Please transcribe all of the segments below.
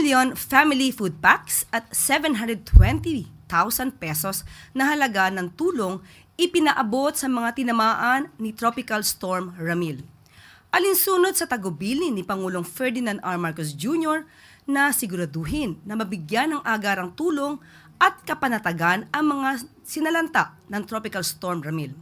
million family food packs at 720,000 pesos na halaga ng tulong ipinaabot sa mga tinamaan ni Tropical Storm Ramil. Alinsunod sa tagubilin ni Pangulong Ferdinand R. Marcos Jr. na siguraduhin na mabigyan ng agarang tulong at kapanatagan ang mga sinalanta ng Tropical Storm Ramil.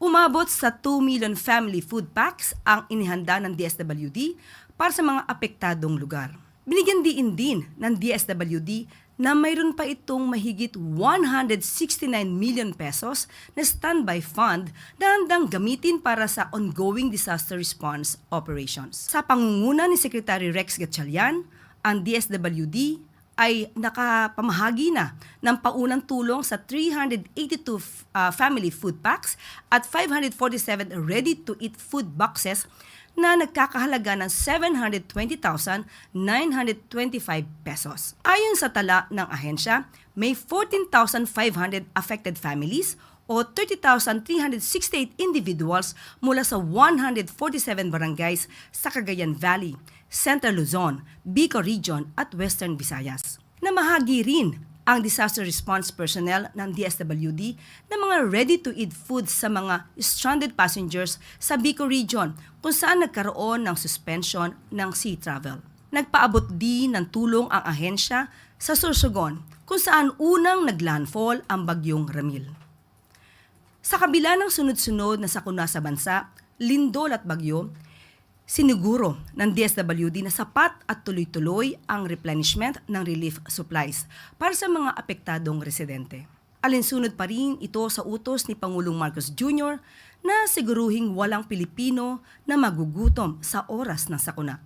Umabot sa 2 million family food packs ang inihanda ng DSWD para sa mga apektadong lugar. Binigyan diin din ng DSWD na mayroon pa itong mahigit 169 million pesos na standby fund na handang gamitin para sa ongoing disaster response operations. Sa pangunguna ni Secretary Rex Gatchalian, ang DSWD ay nakapamahagi na ng paunang tulong sa 382 uh, family food packs at 547 ready-to-eat food boxes na nagkakahalaga ng 720,925 pesos. Ayon sa tala ng ahensya, may 14,500 affected families o 30,368 individuals mula sa 147 barangays sa Cagayan Valley, Central Luzon, Bicol Region at Western Visayas. Namahagi rin ang disaster response personnel ng DSWD ng mga ready-to-eat foods sa mga stranded passengers sa Bicol Region kung saan nagkaroon ng suspension ng sea travel. Nagpaabot din ng tulong ang ahensya sa Sorsogon kung saan unang naglandfall ang bagyong Ramil. Sa kabila ng sunod-sunod na sakuna sa bansa, lindol at bagyo, siniguro ng DSWD na sapat at tuloy-tuloy ang replenishment ng relief supplies para sa mga apektadong residente. Alinsunod pa rin ito sa utos ni Pangulong Marcos Jr. na siguruhing walang Pilipino na magugutom sa oras ng sakuna.